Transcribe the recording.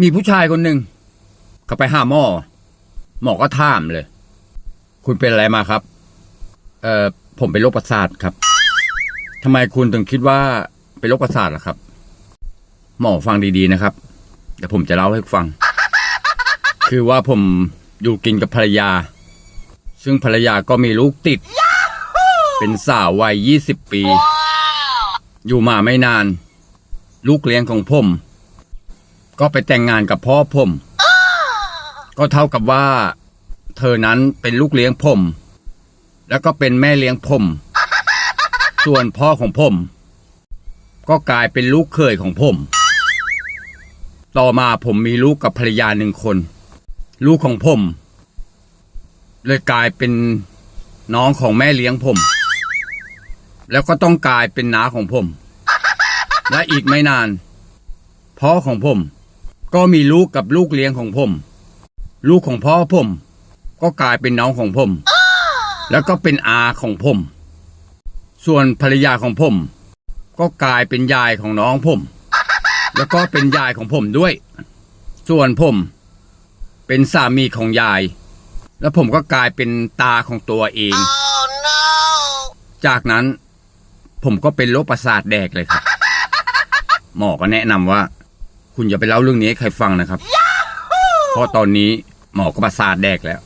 มีผู้ชายคนหนึ่งเขาไปหาหมอ หมอก็ถามเลย คุณเป็นอะไรมาครับ เอ่อผมเป็นโรคประสาทครับทำไมคุณถึงคิดว่าเป็นโรคประสาทล่ะครับ หมอฟังดีๆนะครับเดี๋ยวผมจะเล่าให้ฟัง คือว่าผมอยู่กินกับภรรยา ซึ่งภรรยาก็มีลูกติด เป็นสาววัยยี่สิบปี อยู่มาไม่นาน ลูกเลี้ยงของผม ก็ไปแต่งงานกับพ่อผม ก็เท่ากับว่า เธอนั้นเป็นลูกเลี้ยงผม แล้วก็เป็นแม่เลี้ยงผม ส่วนพ่อของผม ก็กลายเป็นลูกเขยของผม ต่อมาผมมีลูกกับภรรยาหนึ่งคน ลูกของผม เลยกลายเป็นน้องของแม่เลี้ยงผม แล้วก็ต้องกลายเป็นน้าของผม และอีกไม่นานพ่อของผม ก็มีลูกกับลูกเลี้ยงของผม ลูกของพ่อผม ก็กลายเป็นน้องของผม แล้วก็เป็นอาของผม ส่วนภรรยาของผม ก็กลายเป็นยายของน้องผม แล้วก็เป็นยายของผมด้วย ส่วนผม เป็นสามีของยาย แล้วผมก็กลายเป็นตาของตัวเองจากนั้นผมก็เป็นโรคประสาทแดกเลยครับ หมอก็แนะนำว่า คุณอย่าไปเล่าเรื่องนี้ให้ใครฟังนะครับ เพราะตอนนี้หมอก็ประสาทแดกแล้ว